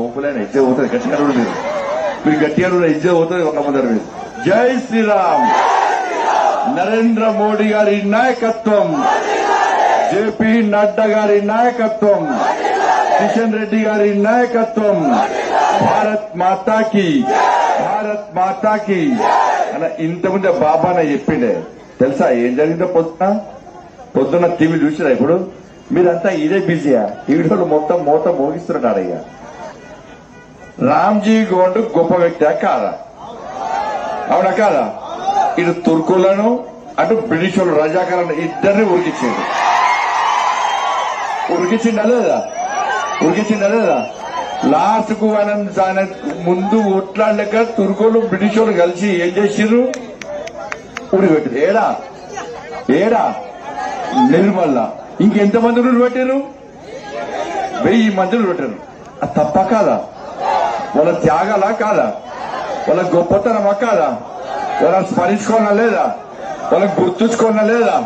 తోపులైన ఇజ్జ పోతుంది గట్టిగా మీరు. మీరు గట్టిగా అడగండి ఇజ్జ పోతుంది ఒక ముందర మీరు జై శ్రీరామ్. నరేంద్ర మోడీ గారి నాయకత్వం. జేపీ నడ్డా గారి నాయకత్వం. కిషన్ రెడ్డి గారి నాయకత్వం. భారత్ మాతాకి భారత్ మాతాకి. అని ఇంతకుముందే బాబాన చెప్పిండే. తెలుసా ఏం జరిగిందో పొద్దున? పొద్దున్న టీవీ చూసిరా ఇప్పుడు? మీరంతా ఇదే బిజీయా? ఈవిడోళ్ళు మొత్తం మూత మోగిస్తున్నాడు అయ్యా రామ్జీ గోండు గొప్ప వ్యక్తి కాదా? అవునా కాదా? ఇటు తుర్కులను అటు బ్రిటిష్ వాళ్ళు రజాకారులను ఇద్దరిని ఉరికిచ్చిండు ఉరికిచ్చిండా లేదా? ఉరికిచ్చిండా లేదా? లాస్ట్కు ఆయన ఆయన ముందు ఒట్లాడలేక తుర్కులు బ్రిటిష్ వాళ్ళు కలిసి ఏం చేసిర్రు ఉరిపెట్టారు ఏడా? ఏడా? నిర్మల్ల. ఇంకెంతమంది ఉరి పెట్టారు వెయ్యి మంది పెట్టారు అది తప్ప కాదా? వాళ్ళ త్యాగాలా కాదా? వాళ్ళ గొప్పతనమా కాదా? వాళ్ళ స్మరించుకోనా లేదా? వాళ్ళకి గుర్తుంచుకోనా లేదా?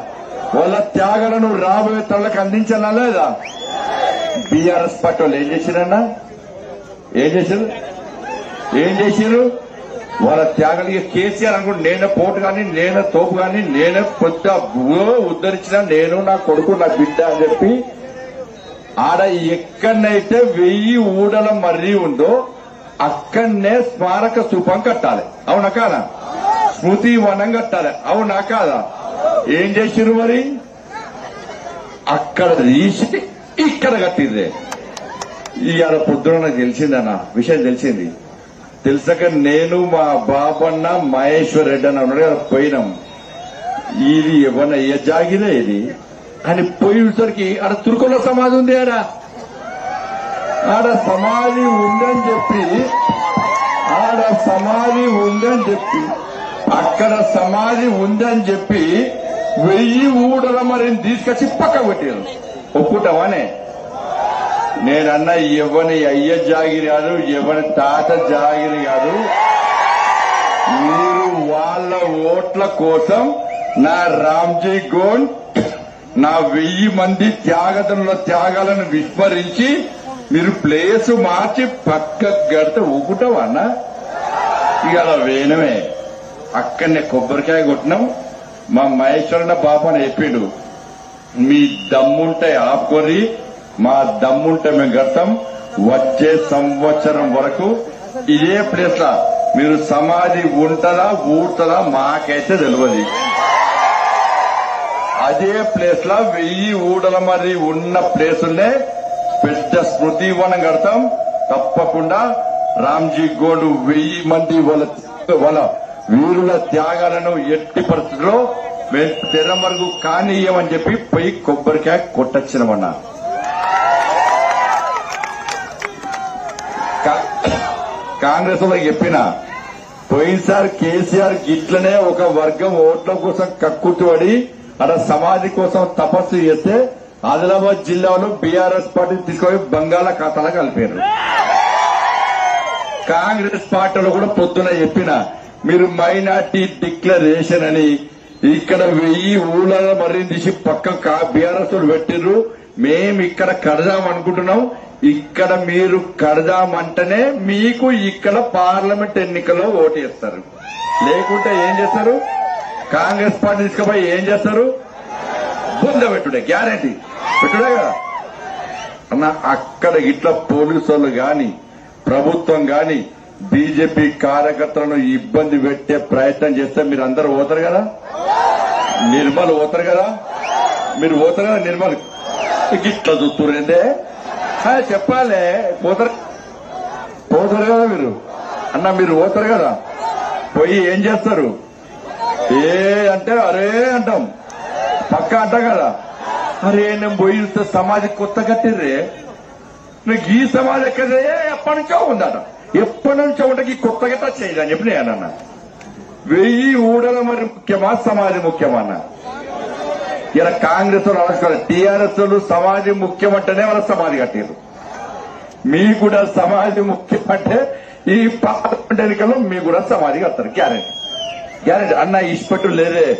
వాళ్ళ త్యాగాలను రాబోయే తరలకు అందించనా లేదా? బీఆర్ఎస్ పార్టీ వాళ్ళు ఏం చేసిరన్నా? ఏం చేశారు ఏం చేశారు వాళ్ళ త్యాగాలు ఇక కేసీఆర్ అనుకుంటే నేనే పోటు కానీ నేనే తోపు కానీ నేనే పెద్ద ఉద్ధరించిన నేను నా కొడుకు నా బిడ్డ అని చెప్పి ఆడ ఎక్కడనైతే వెయ్యి ఊడల మర్రి ఉందో అక్కడనే స్మారక స్థూపం కట్టాలి. అవునా కాదా? స్మృతి వనం కట్టాలి. అవునా కాదా? ఏం చేసిరు మరి? అక్కడ తీసి ఇక్కడ కట్టిర్రే. ఇవాళ పొద్దున నాకు తెలిసిందన్న విషయం తెలిసింది. తెలిసాక నేను మా బాబన్న మహేశ్వర్ రెడ్డి అని ఉన్నాడు కదా పోయినాం. ఇది ఏమన్నా ఏ జాగిరే ఇది. అని పోయేసరికి అక్కడ తురుకుల సమాధి ఉంది ఆడ. ఆడ సమాధి ఉందని చెప్పి ఆడ సమాధి ఉందని చెప్పి అక్కడ సమాధి ఉందని చెప్పి వెయ్యి ఊడల మరి తీసుకొచ్చి పక్క పెట్టారు ఒప్పుకుంటావానే? నేనన్న ఎవని అయ్య జాగిరి కాదు ఎవరి తాత జాగిరి కాదు. మీరు వాళ్ళ ఓట్ల కోసం నా రామ్జీ గోండ్ నా వెయ్యి మంది త్యాగతనుల త్యాగాలను విస్మరించి మీరు ప్లేస్ మార్చి పక్క గడితే ఊపుతావా అన్న ఇక అలా వేయనమే అక్కడనే కొబ్బరికాయ కొట్టినాం. మా మహేశ్వరన్న బాబు అని చెప్పిండు. మీ దమ్ముంటే ఆపుకొని మా దమ్ముంటే మేము కడతాం. వచ్చే సంవత్సరం వరకు ఇదే ప్లేస్ లా మీరు సమాధి ఉంటదా ఊడతదా మాకైతే తెలియదు అదే ప్లేస్ లా వెయ్యి ఊడల మరి ఉన్న ప్లేసులనే పెద్ద స్మృతి వనం కడతాం. తప్పకుండా రామ్జీ గోడు వెయ్యి మంది వాళ్ళ వాళ్ళ వీరుల త్యాగాలను ఎట్టి పరిస్థితుల్లో మేము తెరమరుగు కానీయమని చెప్పి పోయి కొబ్బరికాయ కొట్టచ్చినమన్నా. కా- కాంగ్రెస్లో చెప్పిన పోయినసారి కేసీఆర్ గిట్లనే ఒక వర్గం ఓట్ల కోసం కక్కుతుపడి అక్కడ సమాధి కోసం తపస్సు చేస్తే ఆదిలాబాద్ జిల్లాలో బీఆర్ఎస్ పార్టీ తీసుకొని బంగాళాఖాతాలో కలిపారు. కాంగ్రెస్ పార్టీలో కూడా పొద్దున చెప్పిన మీరు మైనార్టీ డిక్లరేషన్ అని ఇక్కడ వెయ్యి ఊళ్ళ మరీ తీసి పక్క బీఆర్ఎస్ పెట్టిర్రు. మేము ఇక్కడ కడదాం అనుకుంటున్నాం. ఇక్కడ మీరు కడదామంటేనే మీకు ఇక్కడ పార్లమెంట్ ఎన్నికల్లో ఓటు వేస్తారు. లేకుంటే ఏం చేస్తారు? కాంగ్రెస్ పార్టీ తీసుకుపోయి ఏం చేస్తారు? బుంద పెట్టుడే గ్యారంటీ. పెట్టుడే కదా అన్న అక్కడ ఇట్లా పోలీసులు గాని ప్రభుత్వం గాని బీజేపీ కార్యకర్తలను ఇబ్బంది పెట్టే ప్రయత్నం చేస్తే మీరు అందరూ పోతారు కదా? నిర్మల్ పోతారు కదా? మీరు పోతారు కదా నిర్మల్? ఇట్లా చూస్తురేందే ఆ, చెప్పాలే పోతారు పోతారు కదా మీరు? అన్న మీరు పోతారు కదా? పోయి ఏం చేస్తారు? ఏ అంటే అరే అంటాం. పక్క అంటాం కదా? అరే నేను పోయి చూస్తే కొత్త కట్టిర్రే. నీకు ఈ సమాధి ఎప్పటి నుంచో ఉందట. ఎప్పటి నుంచో ఉంటే ఈ కొత్త గట్ట చేయదని చెప్పి నేను వెయ్యి ఊడల మరి ముఖ్యమా? సమాధి ముఖ్యమా అన్న. ఇలా కాంగ్రెస్ వాళ్ళు టీఆర్ఎస్ సమాజం ముఖ్యమంటేనే వాళ్ళ సమాధి కట్టారు మీ కూడా సమాధి ముఖ్యమంటే ఈ పార్లమెంట్ ఎన్నికల్లో మీ కూడా సమాధి కడతారు. గ్యారెంటీ. గ్యారెంటీ. అన్న ఇష్టపెట్టు లేదే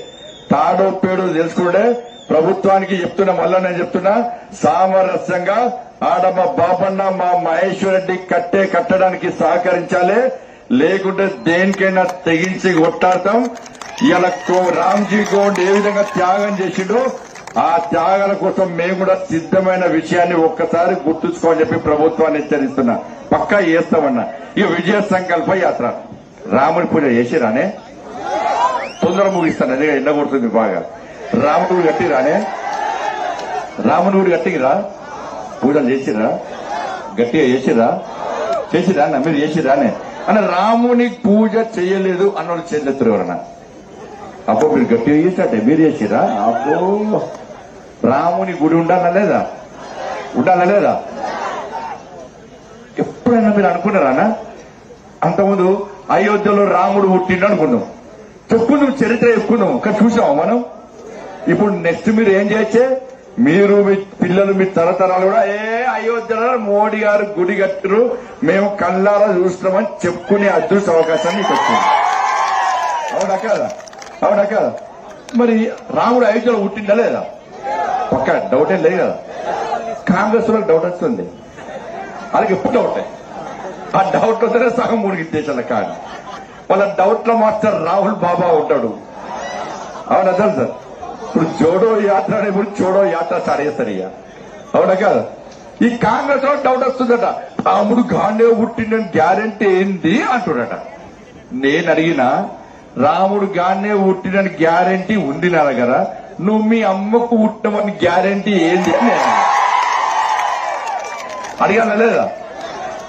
తాడో పేడో తెలుసుకుంటే ప్రభుత్వానికి చెప్తున్నా మళ్ళా నేను చెప్తున్నా సామరస్యంగా ఆడ మా బాపన్న మా మహేశ్వర్ రెడ్డి కట్టే కట్టడానికి సహకరించాలి. లేకుంటే దేనికైనా తెగించి కొట్టాడతాం. ఇలా రామ్జీ గోండ్ ఏ విధంగా త్యాగం చేసిండో ఆ త్యాగాల కోసం మేము కూడా సిద్ధమైన విషయాన్ని ఒక్కసారి గుర్తుంచుకోని చెప్పి ప్రభుత్వాన్ని హెచ్చరిస్తున్నా. పక్కా చేస్తామన్నా. ఈ విజయ సంకల్ప యాత్ర. రాముడి పూజ చేసిరానే? తొందర ముగిస్తాను అదే ఎండ కొడుతుంది బాగా. రాముడు గుడి కట్టిరానే గట్టిరా గుడి పూజలు చేసిరా గట్టిగా చేసిరా చేసిరా అన్న మీరు చేసిరానే అన్న రాముని పూజ చేయలేదు అన్నోళ్ళు చేతులు ఎవరన్నా? అబ్బో మీరు గట్టిగా చేసినట్టే. మీరు చేసిరా అబ్బో. రాముని గుడి ఉండాలా లేదా? ఉండాలా లేదా? ఎప్పుడైనా మీరు అనుకున్నారా అంతకుముందు అయోధ్యలో రాముడు పుట్టిండు అనుకున్నాం. చెప్పుకుందాం చరిత్ర చెప్పుకుందాం. కానీ చూసాం మనం? ఇప్పుడు నెక్స్ట్ మీరు ఏం చేయొచ్చే మీరు మీ పిల్లలు మీ తరతరాలు కూడా ఏ అయోధ్యలో మోడీ గారు గుడి కట్టరు మేము కళ్ళారా చూస్తున్నామని చెప్పుకునే అదృష్ట అవకాశాన్ని మీకు వచ్చింది అవునా కదా? అవునా కదా? మరి రాముడు అయోధ్యలో పుట్టిందా లేదా? పక్క డౌట్ ఏం లేదు కదా. కాంగ్రెస్ వాళ్ళకి డౌట్ వస్తుంది. వాళ్ళకి ఎప్పుడు డౌట్ ఆ డౌట్ వస్తేనే సగం మూడికి దేశాల కాదు. వాళ్ళ డౌట్లో మాస్టర్ రాహుల్ బాబా ఉంటాడు. అవునా సార్ ఇప్పుడు జోడో యాత్ర అనే ఇప్పుడు చోడో యాత్ర సరే చేస్తారు అవునా కాదు? ఈ కాంగ్రెస్లో డౌట్ వస్తుందట. రాముడు గాండే పుట్టిండని గ్యారంటీ ఏంది అంటుడట నేను అడిగినా రాముడు గానే పుట్టినని గ్యారంటీ ఉంది నా దగ్గర నువ్వు మీ అమ్మకు పుట్టమని గ్యారంటీ ఏంది అని నేను అడిగానా. లేదా?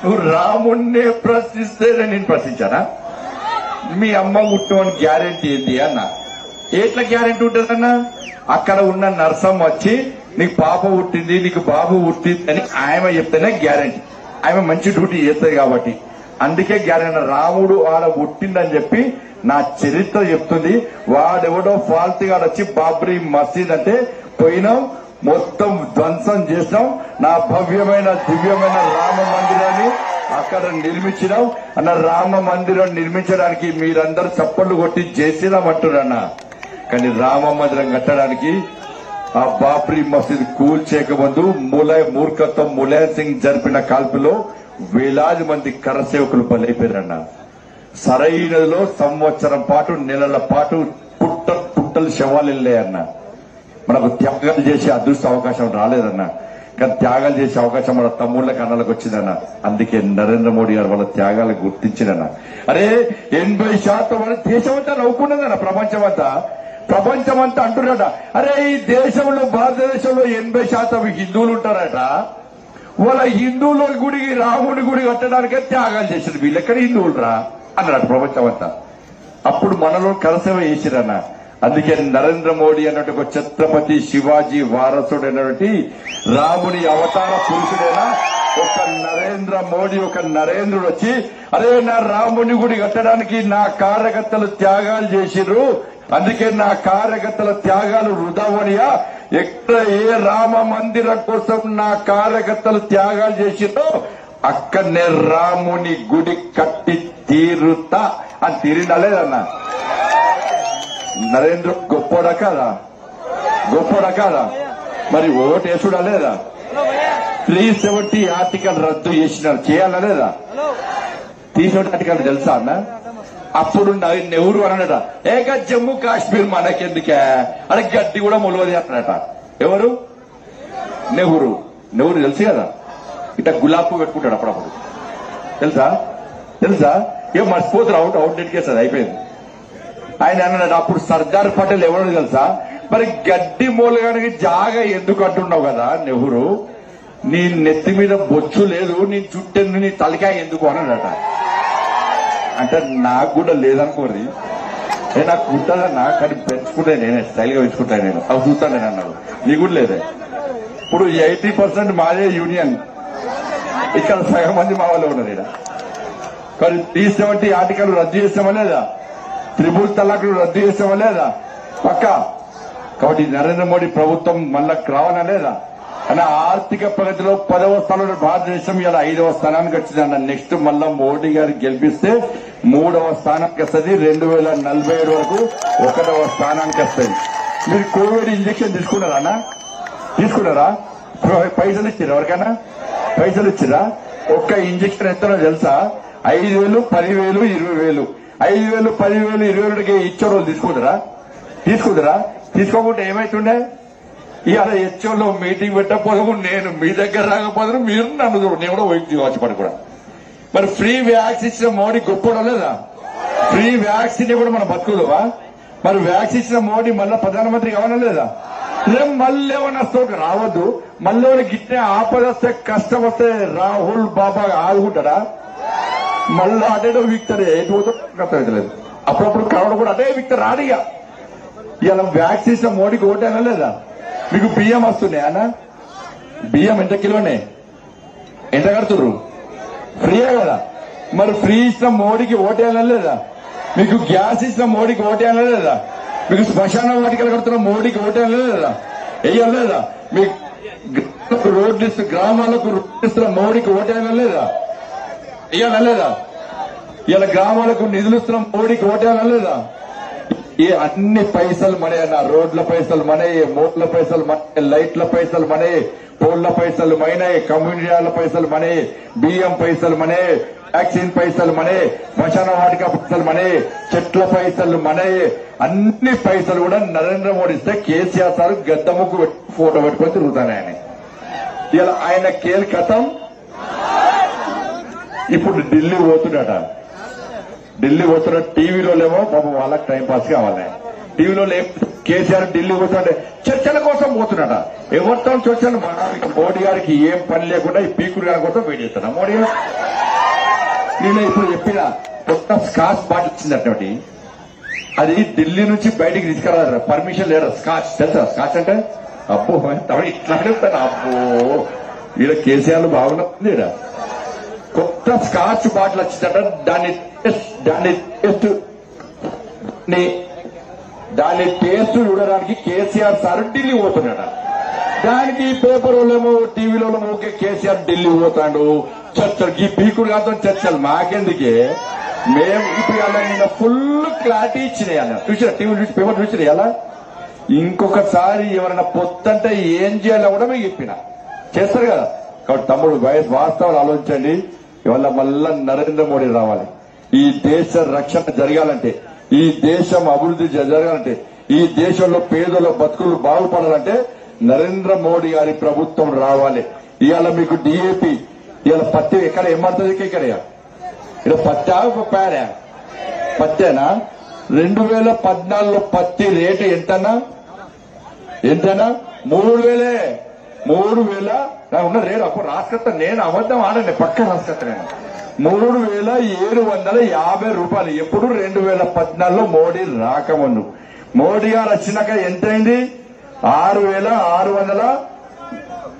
నువ్వు రాముడినే ప్రశ్నిస్తే నేను ప్రశ్నించానా? మీ అమ్మ పుట్టమని గ్యారంటీ ఏంది అన్నా. ఎట్లా గ్యారంటీ ఉంటుందన్నా అక్కడ ఉన్న నర్సమ్మ వచ్చి నీకు పాప పుట్టింది నీకు బాబు పుట్టింది అని ఆమె చెప్తేనే గ్యారంటీ. ఆమె మంచి డ్యూటీ చేస్తుంది కాబట్టి. అందుకే గ్యారెంటీ రాముడు ఆడ పుట్టిందని చెప్పి నా చరిత్ర చెప్తుంది. వాడెవడో ఫాల్త్ గాడు వచ్చి బాబ్రీ మసీద్ అంటే పోయినాం మొత్తం ధ్వంసం చేసినాం. నా భవ్యమైన దివ్యమైన రామ మందిరాన్ని అక్కడ నిర్మించినాం. అన్న రామ మందిరం నిర్మించడానికి మీరందరూ చప్పట్లు కొట్టి చేసినామంటున్నా కానీ రామ మందిరం కట్టడానికి ఆ బాబ్రీ మసీద్ కూల్చేక ముందు ములై మూర్ఖత్వం ములాయం సింగ్ జరిపిన కాల్పులో వేలాది మంది కరసేవకులు బలైపోయారన్న. సరైనదిలో సంవత్సరం పాటు నెలల పాటు పుట్ట పుట్టలు శవాలు వెళ్ళాయన్న. మనకు త్యాగాలు చేసే అదృష్ట అవకాశం రాలేదన్న. కానీ త్యాగాలు చేసే అవకాశం మన తమ్ముళ్ళకి అన్నలకు వచ్చిందన్న. అందుకే నరేంద్ర మోడీ గారు వాళ్ళ త్యాగాలు గుర్తించిందన్న అరే ఎనభై శాతం మన దేశం అంతా నవ్వుకున్నదన్న ప్రపంచం అంతా ప్రపంచం అంతా అంటున్నట అరే ఈ దేశంలో భారతదేశంలో ఎనభై శాతం హిందువులు ఉంటారట. వాళ్ళ హిందువుల గుడికి రాముడి గుడి కట్టడానికే త్యాగాలు చేశారు. వీళ్ళు ఎక్కడ హిందువులు రా అన్నాడు ప్రపంచం అంతా అప్పుడు మనలో కరసేవ చేసిరన్న అందుకే నరేంద్ర మోడీ అన్నట్టు ఒక ఛత్రపతి శివాజీ వారసుడు అన్నటువంటి రాముని అవతార పురుషుడైనా ఒక నరేంద్ర మోడీ ఒక నరేంద్రుడు వచ్చి అరే నా రాముని గుడి కట్టడానికి నా కార్యకర్తలు త్యాగాలు చేసిర్రు. అందుకే నా కార్యకర్తల త్యాగాలు వృధావనియా. ఎక్కడ ఏ రామ మందిరం కోసం నా కార్యకర్తలు త్యాగాలు చేసిర్రో అక్కడనే రాముని గుడి కట్టి తీరుతా. అని తీరిందా లేదన్నా? నరేంద్ర గొప్పోడా కాదా? గొప్పోడా కాదా? మరి ఓటు వేసుడా లేదా? త్రీ సెవెంటీ ఆర్టికల్ రద్దు చేసినారు. చేయాలా లేదా? త్రీ సెవెంటీ ఆర్టికల్ తెలుసా అన్న? అప్పుడు నెహ్రూ అన్నాడట? ఏక జమ్మూ కాశ్మీర్ మనకెందుకే? అని గడ్డి కూడా మొలవది అంటాడట ఎవరు? నెహ్రూ. నెహ్రూ తెలుసు కదా? ఇట్లా గులాబ్ పువ్వు పెట్టుకుంటాడు అప్పుడప్పుడు. తెలుసా? తెలుసా? ఏం మర్చిపోతారు అవుట్ అవుట్ డేట్ కేసు అయిపోయింది. ఆయన అన్నాడు అప్పుడు సర్దార్ పటేల్ ఎవరు తెలుసా? మరి గడ్డి మూలగానికి జాగా ఎందుకు అంటున్నావు కదా నెహ్రూ? నీ నెత్తి మీద బొచ్చు లేదు నీ చుట్టెన్ని నీ తలకాయ ఎందుకు అన్నాడట. అంటే నాకు కూడా లేదనుకోరి ఏ నాకు ఉంటుందన్నా కానీ పెంచుకుంటే నేనే స్టైల్గా పెంచుకుంటా నేను. అవి చూస్తాను నేను అన్నాడు. నీకు కూడా లేదే. ఇప్పుడు ఎయిటీ పర్సెంట్ మాదే యూనియన్. ఇక్కడ సగం మంది మా వాళ్ళు ఉన్నారు ఇక్కడ. కానీ త్రీ సెవెంటీ ఆర్టికల్ రద్దు చేస్తామా లేదా? త్రిపుల్ తలాకులు రద్దు చేస్తామా లేదా? పక్క? కాబట్టి నరేంద్ర మోడీ ప్రభుత్వం మళ్ళా రావాలా లేదా? అన్న ఆర్థిక ప్రగతిలో పదవ స్థానంలో భారతదేశం ఇలా ఐదవ స్థానానికి వచ్చిందన్న నెక్స్ట్ మళ్ళా మోడీ గారు గెలిపిస్తే మూడవ స్థానానికి వస్తుంది. రెండు వేల నలభై ఏడు వరకు ఒకటవ స్థానానికి వస్తుంది. మీరు కోవిడ్ ఇంజక్షన్ తీసుకున్నారా అన్న? తీసుకున్నారా? పైసలు ఇచ్చిరా ఎవరికైనా? పైసలు ఇచ్చిరా ఒక్క ఇంజక్షన్ ఎంతనో తెలుసా? ఐదు వేలు పదివేలు ఇరవై వేలు. ఐదు వేలు పదివేలు ఇరవై వేలకి ఇచ్చే రోజు తీసుకుంటారా? తీసుకుంటారా? తీసుకోకుండా ఏమైతుండే? ఇవాళ హెచ్ఓలో మీటింగ్ పెట్టకపోదు నేను మీ దగ్గర రాకపోదు మీరు నన్ను చూడు. నేను కూడా వైద్యం కావచ్చు పడి కూడా. మరి ఫ్రీ వ్యాక్సిన్ ఇచ్చిన మోడీ గొప్పడం లేదా? ఫ్రీ వ్యాక్సిన్ కూడా మనం బతుకులువా? మరి వ్యాక్సిన్ ఇచ్చిన మోడీ మళ్ళా ప్రధానమంత్రి కావాలా లేదా? రేపు మళ్ళీ ఏమన్నా వస్తే రావద్దు. మళ్ళీ ఏమైనా గిట్టే ఆపద వస్తే కష్టం వస్తే రాహుల్ బాబా ఆదుకుంటాడా మళ్ళీ అదే వీక్తారు ఎటు పోతుందో అప్పుడప్పుడు కరోనా కూడా అదే విక్టర్ రాడిగా ఇలా వ్యాక్సిన్ ఇచ్చిన మోడీకి ఓటేనా లేదా? మీకు బియ్యం వస్తున్నాయి అన్న? బియ్యం ఎంత కిలోనే? ఎంత కడుతుర్రు? ఫ్రీయే కదా? మరి ఫ్రీ ఇచ్చిన మోడీకి ఓటేయాలా లేదా? మీకు గ్యాస్ ఇచ్చిన మోడీకి ఓటేయాలా లేదా? మీకు శ్మశాన వాటికలు కడుతున్న మోడీకి ఓటేయాలా లేదా? వెయ్యాలా లేదా? మీకు రోడ్లు ఇస్తున్న గ్రామాలకు రోడ్లు ఇస్తున్న మోడీకి ఓటేయాలా లేదా? వెయ్యాలా లేదా? ఇలా గ్రామాలకు నిధులు ఇస్తున్న మోడీకి ఓటేయాలా లేదా? ఈ అన్ని పైసలు మనే అన్న రోడ్ల పైసలు మనే మోట్ల పైసలు మనే లైట్ల పైసలు మనే పోళ్ళ పైసలు మనే కమ్యూనిటీల పైసలు మనే బియ్యం పైసలు మనే వ్యాక్సిన్ పైసలు మనే శ్మశాన వాటిక పైసలు మనే చెట్ల పైసలు మనే అన్ని పైసలు కూడా నరేంద్ర మోడీ ఇస్తే కేసీఆర్ సార్ గద్దముకు ఫోటో పెట్టుకొని తిరుగుతాను ఆయన. ఇలా ఆయన కేల్ కథం. ఇప్పుడు ఢిల్లీ పోతున్నాడ? ఢిల్లీ పోతున్న టీవీలో లేమో పాపం వాళ్ళకి టైం పాస్ కావాలి. టీవీలో లే కేసీఆర్ ఢిల్లీ పోతుంటే చర్చల కోసం పోతున్నాడ. ఎవరితో చర్చలు? మోడీ గారికి ఏం పని లేకుండా ఈ పీకుడు గారి కోసం వెయిట్ చేస్తున్నా. మోడీ గారు నేను ఇప్పుడు చెప్పిన కొత్త స్కాచ్ బాటిల్ ఇచ్చిందటువంటి అది ఢిల్లీ నుంచి బయటికి తీసుకురాదు పర్మిషన్ లేదా స్కాచ్ తెలుసా? స్కాచ్ అంటే అబ్బో తమిళ ఇట్లా అడుగుతాను అబ్బో ఈడ కేసీఆర్ బాగున్నది ఈడ కొత్త స్కాచ్ బాటిల్ వచ్చిందట. దాన్ని దాని దాన్ని టేస్ట్ ని- దాని టేస్ట్ చూడడానికి కేసీఆర్ సార్ ఢిల్లీ పోతున్నాడ దానికి పేపర్ వాళ్ళేమో టీవీలో ఓకే కేసీఆర్ ఢిల్లీ పోతాడు. చర్చలు ఈ పీకుడు కాదు చర్చలు మాకెందుకే? మేము ఇప్పుడు అలా ఫుల్ క్లారిటీ ఇచ్చినాయి అన్న. చూసిన టీవీ చూసి పేపర్ చూసినాయి అలా ఇంకొకసారి ఎవరైనా పొత్తంటే ఏం చేయాలో కూడా మీకు చెప్పిన. చేస్తారు కదా? కాబట్టి తమ్ముడు వయసు వాస్తవాలు ఆలోచించండి. ఇవాళ మళ్ళా నరేంద్ర మోడీ రావాలి. ఈ దేశ రక్షణ జరగాలంటే ఈ దేశం అభివృద్ధి జరగాలంటే ఈ దేశంలో పేదల బతుకులు బాగుపడాలంటే నరేంద్ర మోడీ గారి ప్రభుత్వం రావాలి. ఇవాళ మీకు డిఏపి ఇవాళ పత్తి ఎక్కడ ఏమంటుంది ఇక్కడ ఇక్కడ పత్తా పేరా పత్తేనా? రెండు వేల పద్నాలుగులో పత్తి రేటు ఎంతనా ఎంతనా మూడు వేలే. మూడు వేల నాకు ఉన్న రేటు అప్పుడు రాసుకొస్తా నేను అబద్ధం ఆడండి పక్క రాసుకొస్తా నేను. మూడు వేల ఏడు వందల యాభై రూపాయలు. ఎప్పుడు రెండు వేల పద్నాలుగులో మోడీ రాకముందు. మోడీ గారు వచ్చినాక ఎంతైంది? ఆరు వేల ఆరు వందల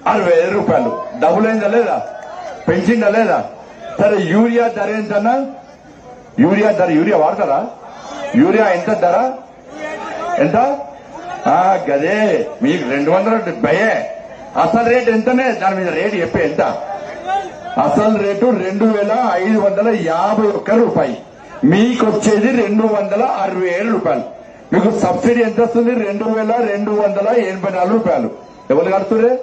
అరవై ఐదు రూపాయలు. డబుల్ అయిందా లేదా? పెంచిందా లేదా? సరే యూరియా ధర ఎంతన్నా? యూరియా ధర యూరియా వాడతారా? యూరియా ఎంత ధర? ఎంత? ఆ గదే మీకు రెండు వందల డెబ్బయే అసలు రేట్ ఎంతనే? దాని మీద రేటు చెప్పే ఎంత? అసలు రేటు రెండు వేల ఐదు వందల యాభై ఒక్క రూపాయి. మీకు వచ్చేది రెండు వందల అరవై ఏడు రూపాయలు. మీకు సబ్సిడీ ఎంత వస్తుంది? రెండు వేల రెండు వందల ఎనభై నాలుగు రూపాయలు. ఎవరు కడుతురే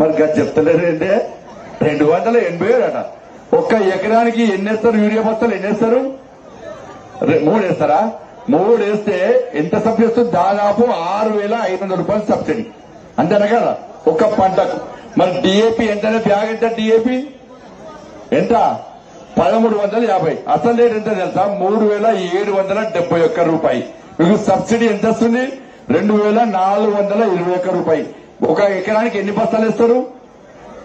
మరి గది చెప్తలేదంటే రెండు వందల ఎనభై ఏడు అట. ఒక్క ఎకరానికి ఎన్ని వేస్తారు? యూరియా బస్తాలు ఎన్ని వేస్తారు? మూడు వేస్తారా? మూడు వేస్తే ఎంత సబ్సిడీ వస్తుంది? దాదాపు ఆరు వేల ఐదు వందల రూపాయలు సబ్సిడీ. అంతేనా కదా ఒక పంటకు. మరి డిఏపి ఎంతనే? బ్యాగ్ ఎంత డిఏపి ఎంత? పదమూడు వందల యాభై. అసలు రేట్ ఎంత తెలుసా? మూడు వేల ఏడు వందల డెబ్బై ఒక్క రూపాయి. మీకు సబ్సిడీ ఎంత వస్తుంది? రెండు వేల నాలుగు వందల ఇరవై ఒక్క రూపాయి. ఒక ఎకరానికి ఎన్ని బస్తాలు ఇస్తారు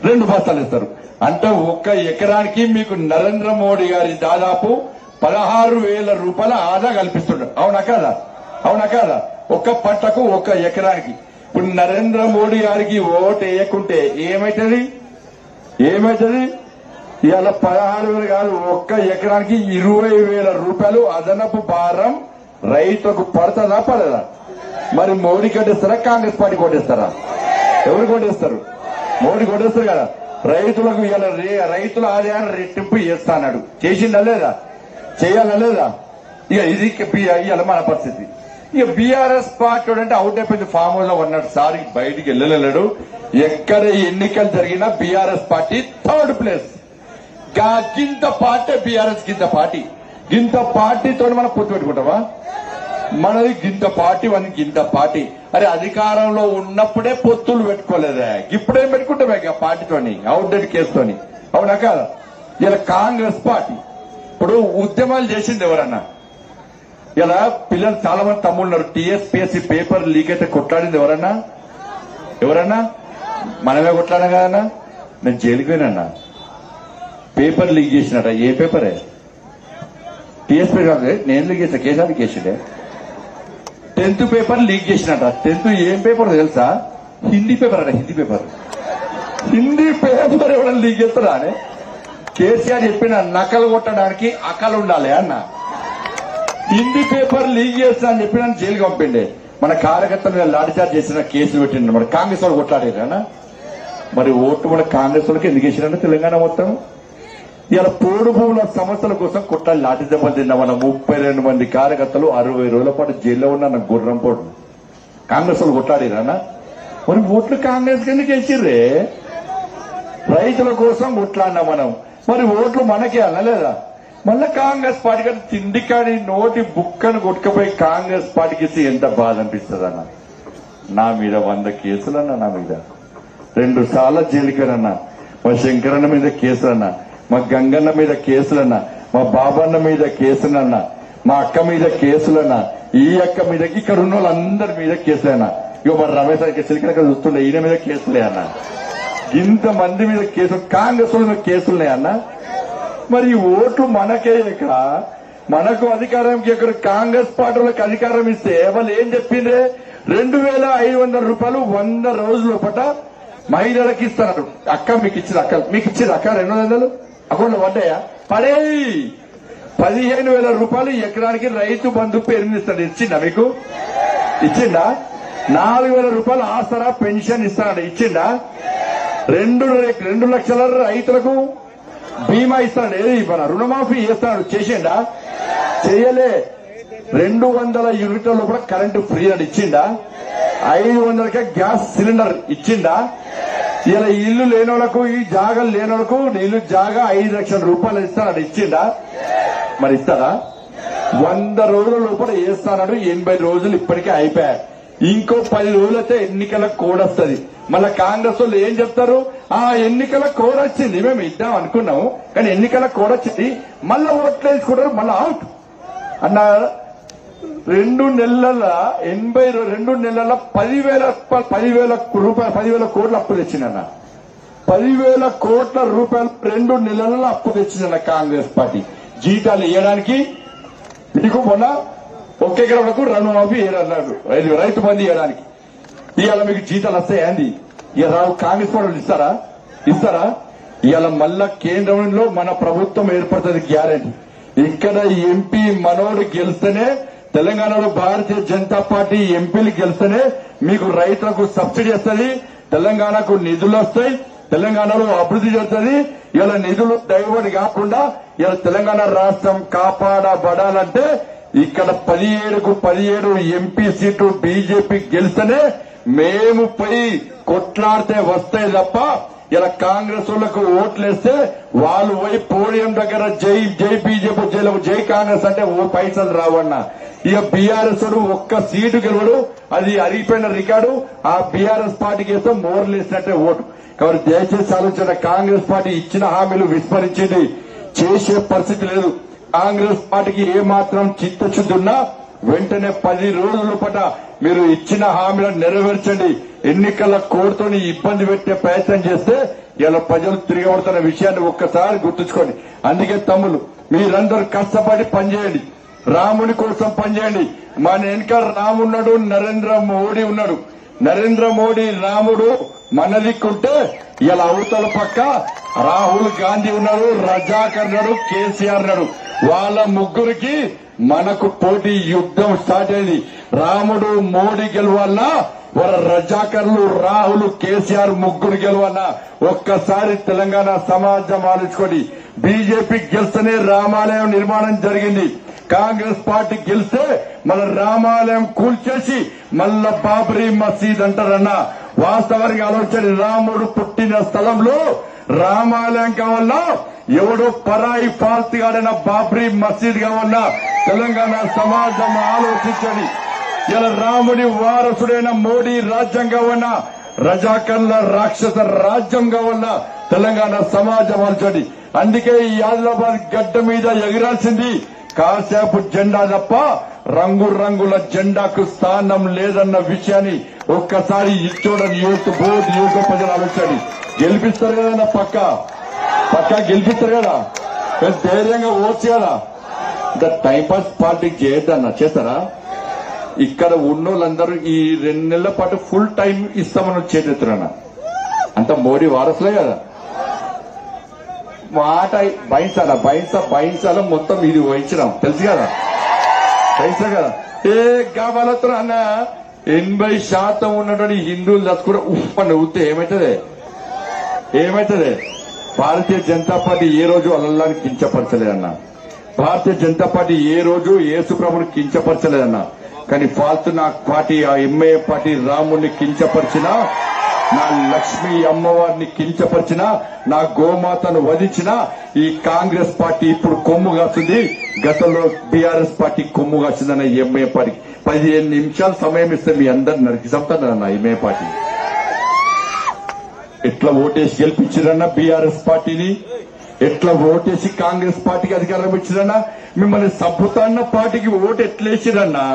రెండు బస్తాలు ఇస్తారు అంటే ఒక్క ఎకరానికి మీకు నరేంద్ర మోడీ గారి దాదాపు పదహారు వేల రూపాయల ఆదా కల్పిస్తుంటారు. అవునా కాదా? అవునా కాదా? ఒక్క పంటకు ఒక్క ఎకరానికి. ఇప్పుడు నరేంద్ర మోడీ గారికి ఓటు వేయకుంటే ఏమైతుంది? ఏమైతుంది? ఇవాళ పదహారు వేలు కాదు ఒక్క ఎకరానికి ఇరవై వేల రూపాయలు అదనపు భారం రైతులకు పడుతుందా పడదా? మరి మోడీ కొట్టేస్తారా కాంగ్రెస్ పార్టీ కొట్టేస్తారా? ఎవరు కొట్టేస్తారు? మోడీ కొట్టేస్తారు కదా. రైతులకు ఇలా రే- రైతుల ఆదాయాన్ని రెట్టింపు చేస్తా అన్నాడు చేసిందా లేదా? చేయాలా లేదా? ఇక ఇది ఇవాళ మన పరిస్థితి. ఇక బీఆర్ఎస్ పార్టీ అంటే అవుట్ అయిపోయింది. ఫామ్ హౌస్లో ఉన్నాడు. సార్ బయటికి వెళ్ళలేడు. ఎక్కడ ఎన్నికలు జరిగినా బీఆర్ఎస్ పార్టీ థర్డ్ ప్లేస్ గింత పార్టీ బీఆర్ఎస్ గింత పార్టీ. గింత పార్టీతో మనం పొత్తు పెట్టుకుంటామా? మనది గింత పార్టీ మనకి గింత పార్టీ. అరే అధికారంలో ఉన్నప్పుడే పొత్తులు పెట్టుకోలేదే. ఇప్పుడేం పెట్టుకుంటామే ఇక పార్టీతోని అవుట్డేట్ కేసుతోని అవునా కాదా? ఇలా కాంగ్రెస్ పార్టీ. ఇప్పుడు ఉద్యమాలు చేసింది ఎవరన్నా? ఇలా పిల్లలు చాలా మంది తమ్ముళ్ళు ఉన్నారు. టీఎస్పీఎస్సీ పేపర్ లీక్ అయితే కొట్లాడింది ఎవరన్నా? ఎవరన్నా? మనమే కొట్లాడా కదన్నా? నేను జైలుకి పోయినన్నా పేపర్ లీక్ చేసినట ఏ పేపరే? టీఎస్పీ కాదు. నేను లీక్ చేసిన కేసీఆర్ కేసుడే. టెన్త్ పేపర్ లీక్ చేసినట టెన్త్ ఏం పేపర్ తెలుసా? హిందీ పేపర్ అట హిందీ పేపర్. హిందీ పేపర్ ఎవరైనా లీక్ చేస్తారా అని? కేసీఆర్ చెప్పిన నకలు కొట్టడానికి అకలు ఉండాలి అన్నా. హిందీ పేపర్ లీక్ చేస్తా అని చెప్పి నన్ను జైలుకి పంపిండే. మన కార్యకర్తల మీద లాఠీచార్జ్ చేసిన కేసులు పెట్టిండు. మన కాంగ్రెస్ వాళ్ళు కొట్లాడారా మరి ఓటు మన కాంగ్రెస్ వాళ్ళకి ఎందుకు వేసిరంటే తెలంగాణ మొత్తం? ఇలా పోడు భూముల సమస్యల కోసం కొట్లాడి లాఠీ దెబ్బలు తిన్న మన ముప్పై రెండు మంది కార్యకర్తలు అరవై రోజుల పాటు జైల్లో ఉన్న గుర్రం పోటు. కాంగ్రెస్ వాళ్ళు కొట్లాడిరానా మరి ఓట్లు కాంగ్రెస్ ఎందుకు వేసిర్రే? రైతుల కోసం కొట్లాడినా మనం. మరి ఓట్లు మనకే అనలేదా మళ్ళా కాంగ్రెస్ పార్టీ కానీ తిండి కాని నోటి బుక్కను కొట్టుకుపోయి కాంగ్రెస్ పార్టీకి ఇస్తే ఎంత బాధ అనిపిస్తుంది అన్న? నా మీద వంద కేసులన్నా నా మీద. రెండు సార్లు జైలుకరన్నా మా శంకరన్న మీద కేసులన్నా మా గంగన్న మీద కేసులన్నా మా బాబన్న మీద కేసులన్నా మా అక్క మీద కేసులన్నా ఈ అక్క మీద ఇక్కడ ఉన్న వాళ్ళందరి మీద కేసులేనా ఇగో మరి రమేష్ గారికి సిలికనక చూస్తుండే ఈయన మీద కేసులే అన్న. ఇంత మంది మీద కేసులు కాంగ్రెస్ మీద కేసులున్నాయన్నా మరి ఓట్లు మనకే మనకు అధికారం ఇక్కడ కాంగ్రెస్ పార్టీలకు అధికారం ఇస్తే వాళ్ళు ఏం చెప్పిందే రెండు వేల ఐదు వందల రూపాయలు వంద రోజుల పట మహిళలకు ఇస్తున్నారు అక్క మీకు ఇచ్చిన అక్క మీకు ఇచ్చిన అక్క రెండు వందలు? అకౌంట్లో పడ్డాయా? పడేయి! పదిహేను వేల రూపాయలు ఎకరానికి రైతు బంధు పేరు ఇస్తాడు ఇచ్చిందా మీకు? ఇచ్చిండా? నాలుగు వేల రూపాయలు ఆసరా పెన్షన్ ఇస్తాడు ఇచ్చిండా? రెండు రెండు లక్షల రైతులకు బీమా ఇస్తాడు ఏది మన రుణమాఫీ చేస్తాడు చేసిండా? చేయలే. రెండు వందల యూనిట్ల లోపల కరెంటు ఫ్రీ అని ఇచ్చిండా? ఐదు వందలకే గ్యాస్ సిలిండర్ ఇచ్చిండా? ఇలా ఇల్లు లేనోళ్ళకు ఈ జాగా లేనోళ్ళకు ఇల్లు జాగా ఐదు లక్షల రూపాయలు ఇస్తాడు ఇచ్చిండా? మరి ఇస్తారా వంద రోజుల లోపల వేస్తానడు ఎనభై రోజులు ఇప్పటికే అయిపోయాయి. ఇంకో పది రోజులైతే ఎన్నికల కోడ్ వస్తుంది. మళ్ళీ కాంగ్రెస్ వాళ్ళు ఏం చెప్తారు? ఆ ఎన్నికల కోడ్ వచ్చింది. మేము ఇద్దాం అనుకున్నాము. కానీ ఎన్నికల కోడ్ వచ్చింది. మళ్ళా ఓట్లు వేసుకుంటారు. మళ్ళా అవుట్ అన్న రెండు నెలల ఎనభై రెండు నెలల పదివేల ప- పదివేల రూపాయలు పదివేల కోట్ల అప్పు తెచ్చిందన్న. పదివేల కోట్ల రూపాయలు రెండు నెలల అప్పు తెచ్చిందన్న కాంగ్రెస్ పార్టీ. జీతాలు ఇవ్వడానికి మీకు మొన్న ఒక్క ఎకరాలకు రుణమాఫీ అన్నాడు రైతు రైతు బంధు ఇవ్వడానికి ఇవాళ మీకు జీతాలు వస్తాయి అంది ఇక రావు కాంగ్రెస్ వాళ్ళు ఇస్తారా? ఇస్తారా? ఇవాళ మళ్ళా కేంద్రంలో మన ప్రభుత్వం ఏర్పడుతుంది గ్యారెంటీ. ఇక్కడ ఎంపీ మనోడు గెలిస్తేనే తెలంగాణలో భారతీయ జనతా పార్టీ ఎంపీలు గెలిస్తేనే మీకు రైతులకు సబ్సిడీ వస్తుంది తెలంగాణకు నిధులు వస్తాయి తెలంగాణలో అభివృద్ధి జరుగుతుంది. ఇలా నిధులు డైవర్ట్ కాకుండా ఇలా తెలంగాణ రాష్ట్రం కాపాడబడాలంటే ఇక్కడ పదిహేడుకు పదిహేడు ఎంపీ సీటు బీజేపీ గెలిస్తేనే మేము పోయి కొట్లాడితే వస్తాయి తప్ప ఇలా కాంగ్రెస్ వాళ్ళకు ఓట్లేస్తే వాళ్ళు పోయి పోడియం దగ్గర జై జై బీజేపీ జైలు జై కాంగ్రెస్ అంటే ఓ పైసలు రావన్న. ఇక బీఆర్ఎస్ ఒక్క సీటు గెలవడు అది అరిగిపోయిన రికార్డు ఆ బీఆర్ఎస్ పార్టీకి వేస్తే మోర్లేసినట్టే ఓటు. కాబట్టి దయచేసి ఆలోచన కాంగ్రెస్ పార్టీ ఇచ్చిన హామీలు విస్మరించింది చేసే పరిస్థితి లేదు. కాంగ్రెస్ పార్టీకి ఏ మాత్రం చిత్తశుద్ధి ఉన్నా వెంటనే పది రోజుల పట మీరు ఇచ్చిన హామీలను నెరవేర్చండి. ఎన్నికల కోడ్తోని ఇబ్బంది పెట్టే ప్రయత్నం చేస్తే ఇలా ప్రజలు తిరగబడుతున్న విషయాన్ని ఒక్కసారి గుర్తుంచుకోండి. అందుకే తమ్ములు మీరందరూ కష్టపడి పనిచేయండి. రాముని కోసం పనిచేయండి. మన వెనుక రామున్నాడు నరేంద్ర మోడీ ఉన్నాడు. నరేంద్ర మోడీ రాముడు మనలిక్కుంటే ఇలా అవతల పక్క రాహుల్ గాంధీ ఉన్నాడు రజాకర్ కేసీఆర్ ఉన్నాడు. వాళ్ళ ముగ్గురికి మనకు పోటీ యుద్ధం స్టార్ట్ అయింది. రాముడు మోడీ గెలవాలన్నా వర రజాకర్లు రాహుల్ కేసీఆర్ ముగ్గురు గెలవన్నా ఒక్కసారి తెలంగాణ సమాజం ఆలోచుకోండి బీజేపీ గెలిస్తేనే రామాలయం నిర్మాణం జరిగింది. కాంగ్రెస్ పార్టీ గెలిస్తే మన రామాలయం కూల్చేసి మళ్ళా బాబరీ మసీద్ అంటారన్న. వాస్తవానికి ఆలోచన రాముడు పుట్టిన స్థలంలో రామాలయం కావాలన్నా ఎవడో పరాయి పార్తి గాడైన బాబ్రీ మసీద్ కావాలన్నా తెలంగాణ సమాజం ఆలోచించండి. ఇలా రాముడి వారసుడైన మోడీ రాజ్యం కావాలన్నా రజాకర్ల రాక్షస రాజ్యం కావాలన్నా తెలంగాణ సమాజం ఆలోచండి అందుకే ఈ ఆదిలాబాద్ గడ్డ మీద ఎగిరాల్సింది కాసేపు జెండా తప్ప రంగు రంగుల జెండాకు స్థానం లేదన్న విషయాన్ని ఒక్కసారి ఇచ్చోడని యూత్ బోర్డు యూత్ ప్రజలు ఆలోచించండి గెలిపిస్తారు కదా పక్క? పక్క గెలిపిస్తారు కదా? ధైర్యంగా ఓట్స్ కదా ఇంత టైంపాస్ పార్టీ చేయొద్దన్న చేస్తారా? ఇక్కడ ఉన్నోళ్ళందరూ ఈ రెండు నెలల పాటు ఫుల్ టైం ఇస్తామని చేతున్నా అంత మోడీ వారసులే కదా? మాట బైంసాల బైంస బైంసాల మొత్తం ఇది వహించినాం. తెలుసు కదా? తెలుసా కదా? ఏ కావాలతో అన్న? ఎనభై శాతం ఉన్నటువంటి హిందువులు దచ్చుకుంటే ఉఫ్ అని ఊతే ఏమైతుంది? ఏమైతుంది? భారతీయ జనతా పార్టీ ఏ రోజు అల్లల్లాని కించపరచలేదన్న భారతీయ జనతా పార్టీ ఏ రోజు యేసుప్రభుని కించపరచలేదన్న కానీ ఫాల్తు నా పార్టీ ఆ ఎంఏ పార్టీ రాముని కించపరిచినా నా లక్ష్మీ అమ్మవారిని కించపరిచిన నా గోమాతను వధించిన ఈ కాంగ్రెస్ పార్టీ ఇప్పుడు కొమ్ము కాస్తుంది. గతంలో బీఆర్ఎస్ పార్టీ కొమ్ము కాసిందన్న ఎంఏ పార్టీ. పదిహేను నిమిషాలు సమయం ఇస్తే మీ అందరు నరికి చంపుతానన్న ఎంఏ పార్టీ. ఎట్లా ఓటేసి గెలిపించారన్న బీఆర్ఎస్ పార్టీని? ఎట్లా ఓటేసి కాంగ్రెస్ పార్టీకి అధికారం ఇచ్చారన్నా? మిమ్మల్ని సభ్యతాన్న పార్టీకి ఓటు ఎట్లేసిరన్నా?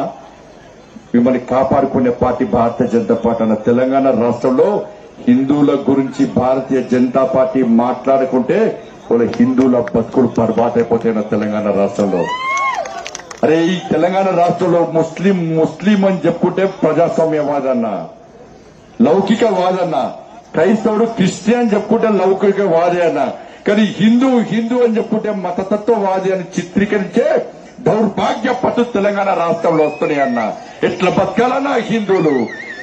మిమ్మల్ని కాపాడుకునే పార్టీ భారతీయ జనతా పార్టీ అన్న తెలంగాణ రాష్ట్రంలో హిందువుల గురించి భారతీయ జనతా పార్టీ మాట్లాడుకుంటే వాళ్ళ హిందువుల బతుకులు పర్బాటైపోతాయన్న తెలంగాణ రాష్ట్రంలో. అరే ఈ తెలంగాణ రాష్ట్రంలో ముస్లిం ముస్లిం అని చెప్పుకుంటే ప్రజాస్వామ్యవాదన్న. లౌకిక వాదన్న క్రైస్తవుడు క్రిస్టియన్ చెప్పుకుంటే లౌకిక వాదే అన్న. కానీ హిందూ హిందూ అని చెప్పుకుంటే మతతత్వవాది అని చిత్రీకరించే దౌర్భాగ్య పట్టు తెలంగాణ రాష్ట్రంలో వస్తున్నాయన్న. ఎట్లా బతకాలన్నా హిందువులు?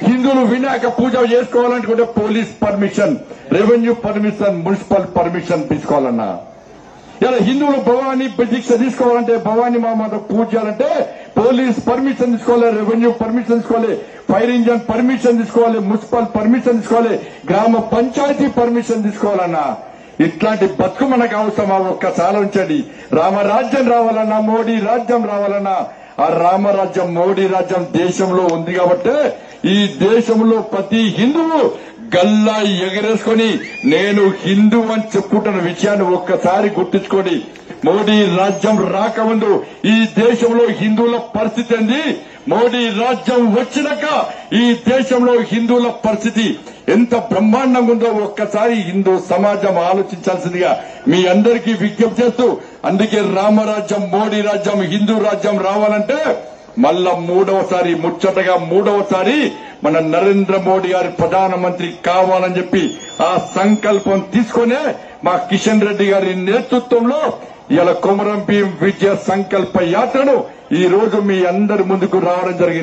హిందువులు వినాయక పూజ చేసుకోవాలనుకుంటే police permission revenue permission municipal permission తీసుకోవాలన్నా. ఇలా హిందువులు భవానీ దీక్ష తీసుకోవాలంటే భవానీ మామతో పూజ చేయాలంటే పోలీస్ పర్మిషన్ తీసుకోవాలి రెవెన్యూ పర్మిషన్ తీసుకోవాలి ఫైర్ ఇంజన్ పర్మిషన్ తీసుకోవాలి మున్సిపల్ పర్మిషన్ తీసుకోవాలి గ్రామ పంచాయతీ పర్మిషన్ తీసుకోవాలన్నా. ఇట్లాంటి బతుకు మనకు అవసరమా ఒక్కసారి ఉంచండి. రామరాజ్యం రావాలన్నా మోడీ రాజ్యం రావాలన్నా ఆ రామరాజ్యం మోడీ రాజ్యం దేశంలో ఉంది కాబట్టి ఈ దేశంలో ప్రతి హిందువు గల్లా ఎగరేసుకొని నేను హిందూ అని చెప్పుకుంటున్న విషయాన్ని ఒక్కసారి గుర్తుంచుకోండి. మోడీ రాజ్యం రాకముందు ఈ దేశంలో హిందువుల పరిస్థితి ఏంది? మోడీ రాజ్యం వచ్చినాక ఈ దేశంలో హిందువుల పరిస్థితి ఎంత బ్రహ్మాండంగా ఉందో ఒక్కసారి హిందూ సమాజం ఆలోచించాల్సిందిగా మీ అందరికీ విజ్ఞప్తి చేస్తూ అందుకే రామరాజ్యం మోడీ రాజ్యం హిందూ రాజ్యం రావాలంటే మళ్ళా మూడవసారి ముచ్చటగా మూడవసారి మన నరేంద్ర మోడీ గారి ప్రధానమంత్రి కావాలని చెప్పి ఆ సంకల్పం తీసుకునే మా కిషన్ రెడ్డి గారి నేతృత్వంలో ఇలా కొమరం భీం విజయ సంకల్ప యాత్రను ఈ రోజు మీ అందరి ముందుకు రావడం జరిగింది.